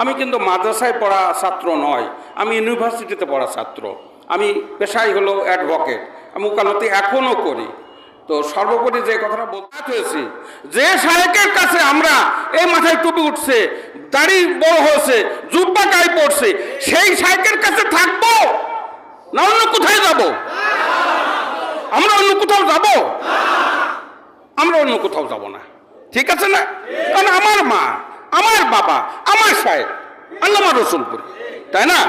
আমি কিন্তু মাদ্রাসায় পড়া ছাত্র নয়, আমি ইউনিভার্সিটিতে পড়া ছাত্র। আমি পেশাই হলো অ্যাডভোকেট আমি উকালতি এখনও করি। তো সর্বোপরি যে কথাটা বলতে হয়েছি, যে সাহেকের কাছে আমরা এই মাথায় টুপি উঠছে, দাড়ি বড় হয়েছে, জুব্বা গায়ে পড়ছে, সেই সাহেকের কাছে থাকব না অন্য কোথায় যাব? আমরা অন্য কোথাও যাব? আমরা অন্য কোথাও যাব না। ঠিক আছে না? কারণ আমার মা, আমার বাবা সাহেব আল্লামা রসুলপুর তাই না?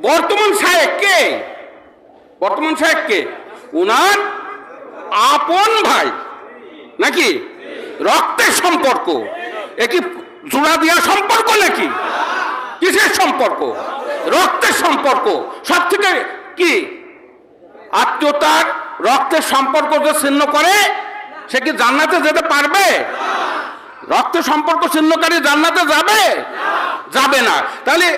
বর্তমান সাহেব কে? বর্তমান সাহেব কে? উনার আপন ভাই। নাকি? রক্তের সম্পর্ক। এ কি জোড়া দেওয়া সম্পর্ক নাকি? কিসের সম্পর্ক? রক্তের সম্পর্ক। সব থেকে কি? আত্মীয়তার রক্তের সম্পর্ক যে ছিন্ন করে, সে কি জান্নাতে যেতে পারবে? রক্তের সম্পর্ক ছিন্নকারী জান্নাতে যাবে? যাবে না। তাহলে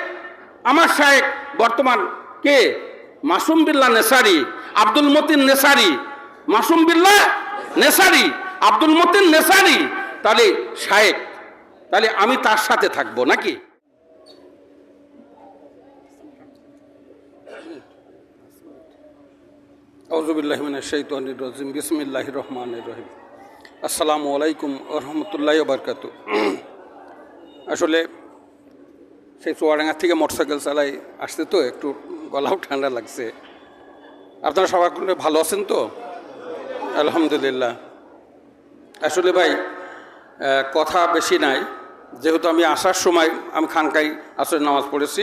আমার সাহেব বর্তমান কে? মাসুম বিল্লা নেসারি, আব্দুল মতিন নেসারি। মাসুম বিল্লা নেসারি, আব্দুল মতিন নেসারি। তাহলে সাহেব তাহলে আমি তার সাথে থাকব নাকি? আউজুবিল্লাহমিন শৈতানির রাজিম। বিসমিল্লাহ রহমান রহিম। আসসালামু আলাইকুম রহমতুল্লাহ বারকাত আসলে সেই চুয়াডাঙ্গা থেকে মোটরসাইকেল চালাই আসতে তো, একটু গলাও ঠান্ডা লাগছে। আপনারা সবাই ভালো আছেন তো? আলহামদুলিল্লাহ। আসলে ভাই কথা বেশি নাই। যেহেতু আমি আসার সময় আমি খানকাই আসলে নামাজ পড়েছি,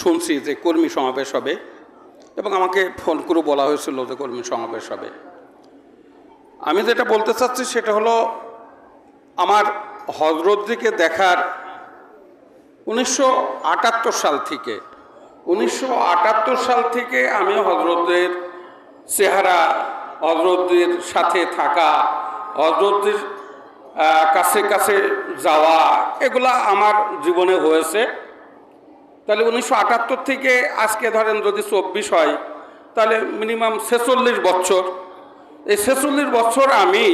শুনছি যে কর্মী সমাবেশ হবে এবং আমাকে ফোন করে বলা হয়েছিল যে কর্মী সমাবেশ হবে। আমি যেটা বলতে চাচ্ছি সেটা হলো, আমার হজরতজিকে দেখার উনিশশো আটাত্তর সাল থেকে, উনিশশো আটাত্তর সাল থেকে আমি হজরতের চেহারা হজরতদের সাথে থাকা হজরতদের কাছে কাছে যাওয়া, এগুলা আমার জীবনে হয়েছে। তাহলে উনিশশো আটাত্তর থেকে আজকে ধরেন যদি চব্বিশ হয়, তাহলে মিনিমাম ছেচল্লিশ বছর। এই ছেচল্লিশ বছর আমি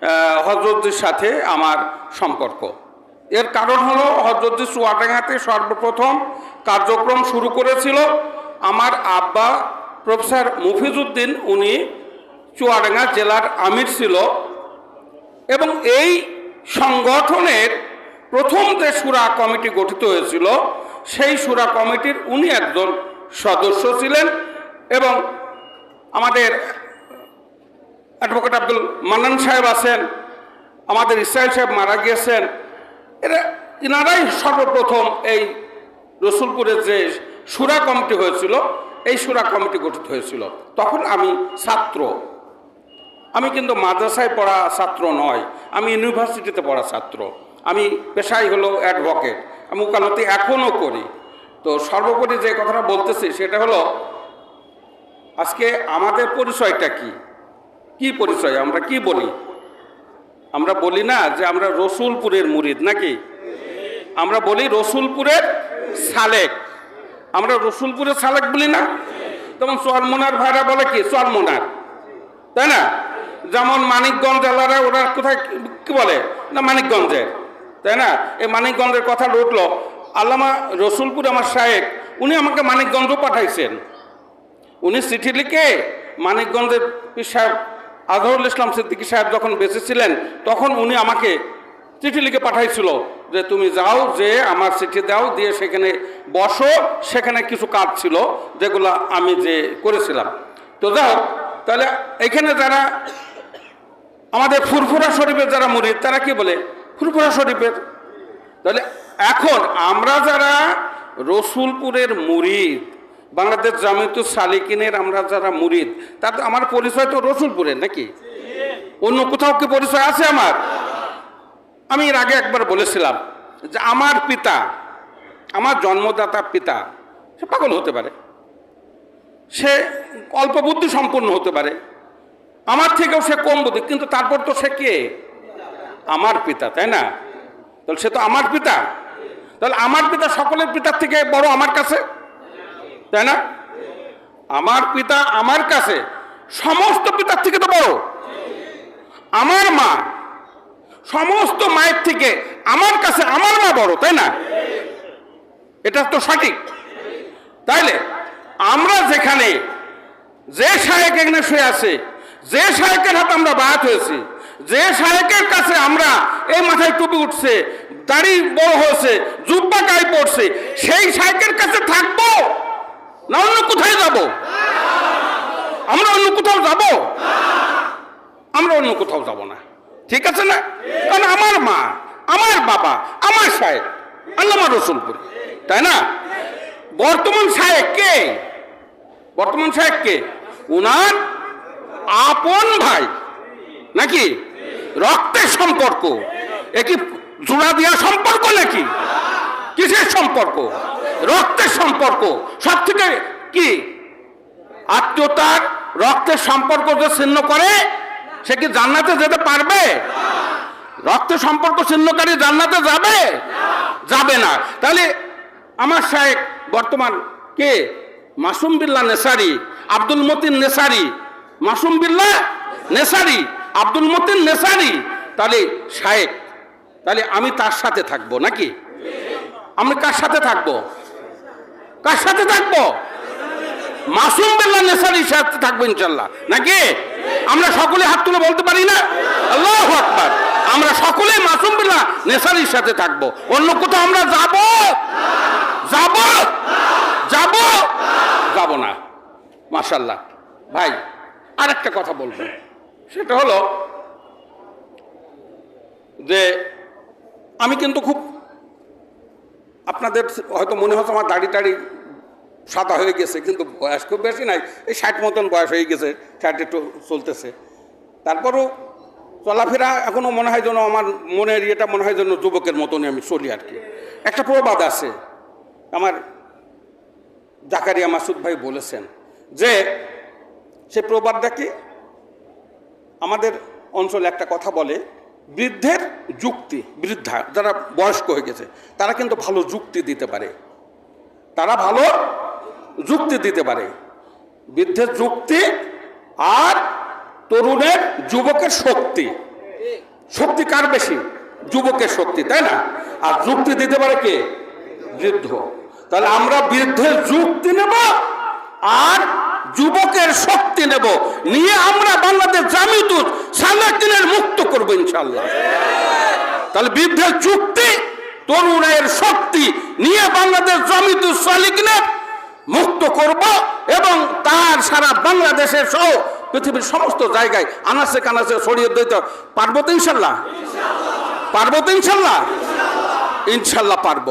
আহ, হজরতদের সাথে আমার সম্পর্ক। এর কারণ হলো হজরতজি চুয়াডাঙ্গাতে সর্বপ্রথম কার্যক্রম শুরু করেছিল আমার আব্বা প্রফেসর মুফিজুদ্দিন উনি চুয়াডাঙ্গা জেলার আমির ছিল। এবং এই সংগঠনের প্রথম যে সুরা কমিটি গঠিত হয়েছিল সেই সুরা কমিটির উনি একজন সদস্য ছিলেন এবং আমাদের অ্যাডভোকেট আব্দুল মান্নান সাহেব আছেন, আমাদের ইসরায়েল সাহেব মারা গিয়েছেন। এরা এনারাই সর্বপ্রথম এই রসুলপুরের যে সুরা কমিটি হয়েছিল, এই সুরা কমিটি গঠিত হয়েছিল। তখন আমি ছাত্র। আমি কিন্তু মাদ্রাসায় পড়া ছাত্র নয়, আমি ইউনিভার্সিটিতে পড়া ছাত্র। আমি পেশাই হলো অ্যাডভোকেট, আমি উকালতি এখনও করি। তো সর্বোপরি যে কথাটা বলতেছি, সেটা হলো, আজকে আমাদের পরিচয়টা কি? কি পরিচয়? আমরা কি বলি? আমরা বলি না যে আমরা রসুলপুরের মুরিদ নাকি? আমরা বলি রসুলপুরের সালেক। আমরা রসুলপুরের সালেক বলি না? যেমন সোয়ালমোনার ভাইরা বলে কি? সোয়ালমোনার। তাই না? যেমন মানিকগঞ্জ জেলারা ওরা কোথায় কি বলে? না, মানিকগঞ্জের। তাই না? এই মানিকগঞ্জের কথা উঠল আল্লামা রসুলপুর আমার সাহেব উনি আমাকে মানিকগঞ্জও পাঠাইছেন। উনি চিঠি লিখে মানিকগঞ্জের সাহেব আজহরুল ইসলাম সিদ্দিকী সাহেব যখন বেঁচে ছিলেন, তখন উনি আমাকে চিঠি লিখে পাঠাইছিল যে, তুমি যাও, যে আমার চিঠি দাও, দিয়ে সেখানে বসো। সেখানে কিছু কাজ ছিল যেগুলো আমি যে করেছিলাম। তো যাও তাহলে এখানে যারা আমাদের ফুরফুরা শরীফের যারা মুরিদ, তারা কি বলে? ফুরফুরা শরীফের। তাহলে এখন আমরা যারা রসুলপুরের মুরিদ বাংলাদেশ জামিয়াত সালিকিনের আমরা যারা মুরিদ তাতে আমার পরিচয় তো রসুলপুরের নাকি? অন্য কোথাও কি পরিচয় আছে আমার? আমি এর আগে একবার বলেছিলাম যে আমার পিতা, আমার জন্মদাতা পিতা, সে পাগল হতে পারে। সে অল্প বুদ্ধি সম্পন্ন হতে পারে। আমার থেকেও সে কম বুদ্ধি, কিন্তু তারপর তো সে কে? আমার পিতা, তাই না? তাহলে সে তো আমার পিতা। তাহলে আমার পিতা সকলের পিতার থেকে বড় আমার কাছে? তাই না? আমার পিতা আমার কাছে সমস্ত পিতার থেকে তো বড়। আমার মা সমস্ত মায়ের থেকে আমার কাছে আমার মা বড়, তাই না? এটা তো সঠিক। তাইলে আমরা যেখানে যে শায়েক এখানে শুয়ে আছে, যে শায়েকের হাতে আমরা বায়াত হয়েছি, যে শায়েকের কাছে আমরা এই মাথায় টুপি উঠছে, দাড়ি বড় হয়েছে, জুব্বা গায়ে পড়ছে সেই শায়েকের কাছে থাকব না, অন্য কোথায় যাব? আমরা অন্য কোথাও যাব? আমরা অন্য কোথাও যাব না। ঠিক আছে না? কারণ আমার মা, আমার বাবা, আমার সাহেব আল্লামা রসুলপুর তাই না? বর্তমান সাহেব কে? বর্তমান সাহেব কে? উনার আপন ভাই। নাকি? রক্তের সম্পর্ক। এ কি জোড়া দেওয়া সম্পর্ক নাকি? কিসের সম্পর্ক? রক্তের সম্পর্ক। সব থেকে কি? আত্মীয়তার রক্তের সম্পর্ক যে ছিন্ন করে, সে কি জান্নাতে যেতে পারবে? রক্তের সম্পর্ক ছিন্নকারী জান্নাতে যাবে? যাবে না। তাহলে আমার সাহেব বর্তমান কে? মাসুম বিল্লা নেসারি, আব্দুল মতিন নেসারি। মাসুম বিল্লা নেসারি, আব্দুল মতিন নেসারি। তাহলে সাহেব তাহলে আমি তার সাথে থাকব নাকি? আমি কার সাথে থাকব? কার সাথে থাকব? মাসুম বিল্লাহ নেসারির সাথে থাকব ইনশাল্লাহ। নাকি? আমরা সকলে হাত তুলে বলতে পারি না? আল্লাহ আকবার। আমরা সকলে মাসুম বিল্লাহ নেসারির সাথে থাকব। অন্য কোথাও আমরা যাব? যাব? যাব? যাব না। মাশাল্লাহ। ভাই আর একটা কথা বলব। সেটা হলো যে, আমি কিন্তু খুব আপনাদের হয়তো মনে হচ্ছে আমার দাড়ি টাড়ি সাদা হয়ে গেছে, কিন্তু বয়স খুব বেশি নাই। এই ষাট মতন বয়স হয়ে গেছে, ষাট একটু চলতেছে। তারপরও চলাফেরা এখনও মনে হয় যেন আমার মনের ইয়েটা মনে হয় যেন যুবকের মতনই আমি চলি আর কি। একটা প্রবাদ আছে, আমার জাকারিয়া মাসুদ ভাই বলেছেন যে, সে প্রবাদটা কি? আমাদের অঞ্চলে একটা কথা বলে বৃদ্ধের যুক্তি, বৃদ্ধা, যারা বয়স্ক হয়ে গেছে, তারা কিন্তু ভালো যুক্তি দিতে পারে। তারা ভালো যুক্তি দিতে পারে। বৃদ্ধের যুক্তি আর তরুণের যুবকের শক্তি। শক্তি কার বেশি? যুবকের শক্তি, তাই না? আর যুক্তি দিতে পারে কে? বৃদ্ধ। তাহলে আমরা বৃদ্ধের যুক্তি নেব আর যুবকের শক্তি নেব। নিয়ে আমরা বাংলাদেশ জামিতুর সালাদিনের মুক্ত করব ইনশাল্লাহ তাহলে বৃদ্ধের চুক্তি তরুণের শক্তি নিয়ে বাংলাদেশ জমিতুর সালিকনের মুক্ত করব এবং তার সারা বাংলাদেশের সহ পৃথিবীর সমস্ত জায়গায় আনাসে কানাসে ছড়িয়ে দিতে পারব তো ইনশাল্লাহ পারব তো ইনশাল্লাহ ইনশাল্লাহ পারব।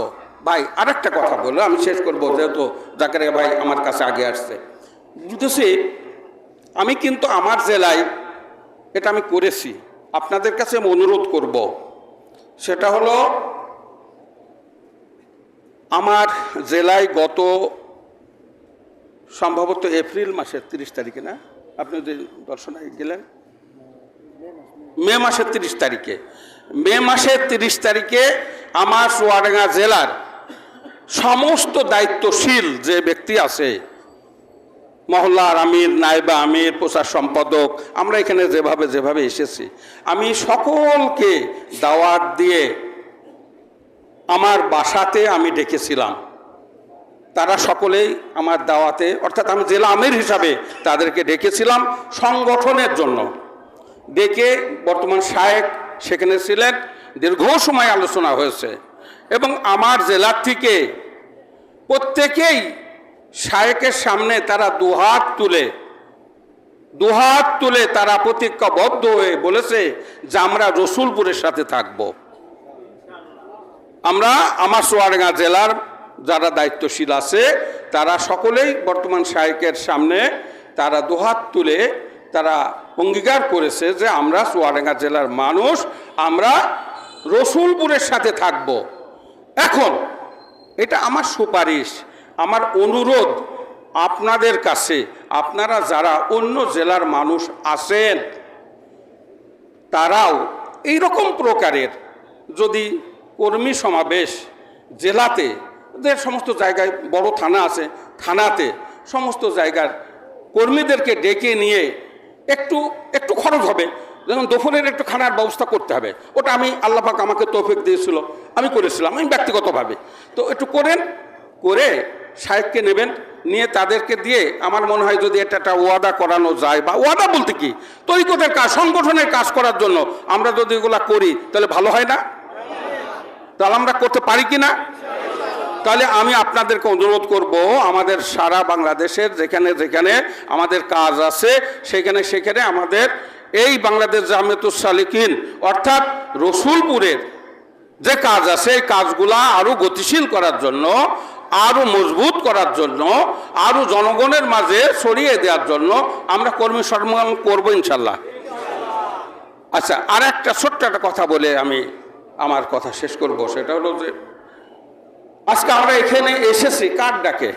ভাই, আরেকটা কথা বলল আমি শেষ করব, যেহেতু জাকারিয়া ভাই আমার কাছে আগে আসছে। বুঝতেছি আমি কিন্তু আমার জেলায় এটা আমি করেছি। আপনাদের কাছে আমি অনুরোধ করব। সেটা হলো, আমার জেলায় গত সম্ভবত এপ্রিল মাসের তিরিশ তারিখে না? আপনি যে দর্শনে গেলেন? মে মাসের তিরিশ তারিখে। মে মাসের তিরিশ তারিখে আমার চুয়াডাঙ্গা জেলার সমস্ত দায়িত্বশীল যে ব্যক্তি আছে মহল্লার আমির নাইবা আমির, প্রচার সম্পাদক, আমরা এখানে যেভাবে যেভাবে এসেছি, আমি সকলকে দাওয়াত দিয়ে আমার বাসাতে আমি ডেকেছিলাম। তারা সকলেই আমার দাওয়াতে, অর্থাৎ আমি জেলা আমির হিসাবে তাদেরকে ডেকেছিলাম সংগঠনের জন্য। ডেকে বর্তমান শায়েক সেখানে ছিলেন, দীর্ঘ সময় আলোচনা হয়েছে এবং আমার জেলার থেকে প্রত্যেকেই শায়েকের সামনে তারা দুহাত তুলে দুহাত তুলে তারা প্রতিজ্ঞাবদ্ধ হয়ে বলেছে যে আমরা রসুলপুরের সাথে থাকব। আমরা আমার সোয়াডাঙ্গা জেলার যারা দায়িত্বশীল আছে, তারা সকলেই বর্তমান শায়েকের সামনে তারা দুহাত তুলে তারা অঙ্গীকার করেছে যে আমরা সোয়ারেঙ্গা জেলার মানুষ, আমরা রসুলপুরের সাথে থাকব। এখন, এটা আমার সুপারিশ। আমার অনুরোধ আপনাদের কাছে, আপনারা যারা অন্য জেলার মানুষ আছেন, তারাও এই রকম প্রকারের যদি কর্মী সমাবেশ জেলাতে, যে সমস্ত জায়গায় বড় থানা আছে, থানাতে সমস্ত জায়গার কর্মীদেরকে ডেকে নিয়ে একটু একটু খরচ হবে। যেমন দুপুরের একটু খানার ব্যবস্থা করতে হবে। ওটা আমি আল্লাপাক আমাকে তৌফিক দিয়েছিল। আমি করেছিলাম, আমি ব্যক্তিগতভাবে। তো একটু করেন করে সাহেবকে নেবেন, নিয়ে তাদেরকে দিয়ে আমার মনে হয় যদি এটা একটা ওয়াদা করানো যায় বা ওয়াদা বলতে কি? তৈকতের কাজ, সংগঠনের কাজ করার জন্য আমরা যদি এগুলা করি, তাহলে ভালো হয় না? তাহলে আমরা করতে পারি কি না? তাহলে আমি আপনাদেরকে অনুরোধ করব, আমাদের সারা বাংলাদেশের যেখানে যেখানে আমাদের কাজ আছে, সেখানে সেখানে আমাদের এই বাংলাদেশ জামেতুস সালিকিন অর্থাৎ রসুলপুরের যে কাজ আছে, এই কাজগুলা আরও গতিশীল করার জন্য আরও মজবুত করার জন্য আরও জনগণের মাঝে ছড়িয়ে দেওয়ার জন্য আমরা কর্মী সম্মান করব ইনশাল্লাহ আচ্ছা আর একটা ছোট্ট একটা কথা বলে আমি আমার কথা শেষ করব, সেটা হলো যে আজকে আমরা এখানে এসেছি কার ডাকে?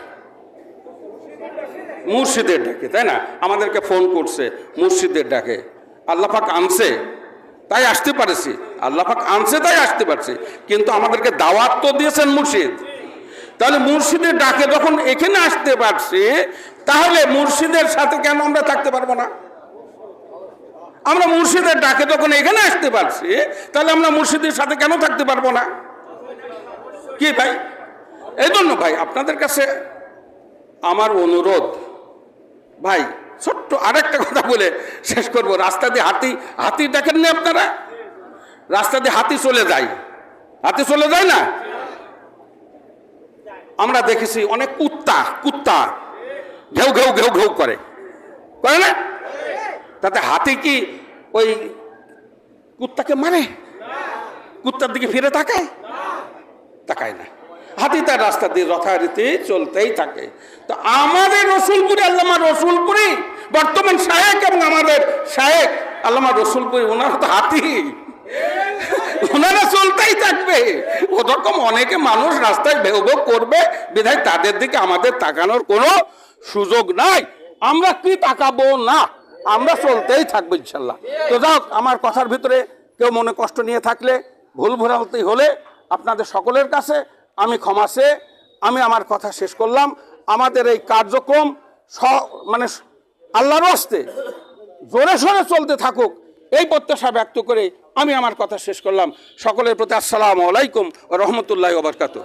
মুর্শিদের ডাকে, তাই না? আমাদেরকে ফোন করছে মুর্শিদের ডাকে। আল্লাপাক আনছে, তাই আসতে পারেছি। আল্লাপাক আনছে, তাই আসতে পারছি। কিন্তু আমাদেরকে দাওয়াত তো দিয়েছেন মুর্শিদ। তাহলে মুর্শিদের ডাকে যখন এখানে আসতে পারছি, তাহলে মুর্শিদের সাথে কেন আমরা থাকতে পারব না? আমরা মুর্শিদের ডাকে যখন এখানে আসতে পারছি, তাহলে আমরা মুর্শিদের সাথে কেন থাকতে পারব না? কি ভাই? এই জন্য ভাই, আপনাদের কাছে আমার অনুরোধ, ভাই, ছোট্ট আরেকটা কথা বলে শেষ করব। রাস্তা দিয়ে হাতি হাতি দেখেননি আপনারা? রাস্তা দিয়ে হাতি চলে যায়। হাতি চলে যায় না? আমরা দেখেছি অনেক কুত্তা কুত্তা। ঘেউ ঘেউ ঘেউ ঘেউ করে। না? তাতে হাতি কি ওই কুত্তাকে মারে? কুত্তার দিকে ফিরে তাকায়? তাকায় না। হাতি তার রাস্তা দিয়ে যথারীতি চলতেই থাকে। তো আমাদের রসুলপুরি, আল্লামা রসুলপুরি, বর্তমান শায়েক এবং আমাদের শায়েক, আল্লামা রসুলপুরি, ওনারা তো হাতি। ওনারা চলতেই থাকবে। ওরকম অনেকে মানুষ রাস্তায় ভেউভোগ করবে, বিধায় তাদের দিকে আমাদের তাকানোর কোনো সুযোগ নাই। আমরা কি তাকাবো? না, আমরা চলতেই থাকব ইনশাল্লাহ। তো যাক আমার কথার ভিতরে কেউ মনে কষ্ট নিয়ে থাকলে, ভুল ভ্রান্তি হলে আপনাদের সকলের কাছে আমি ক্ষমা চেয়ে আমি আমার কথা শেষ করলাম। আমাদের এই কার্যক্রম স মানে আল্লাহর হস্তে জোরে সোরে চলতে থাকুক। এই প্রত্যাশা ব্যক্ত করে আমি আমার কথা শেষ করলাম। সকলের প্রতি আসসালামু আলাইকুম রহমতুল্লাহ ওবরকাতু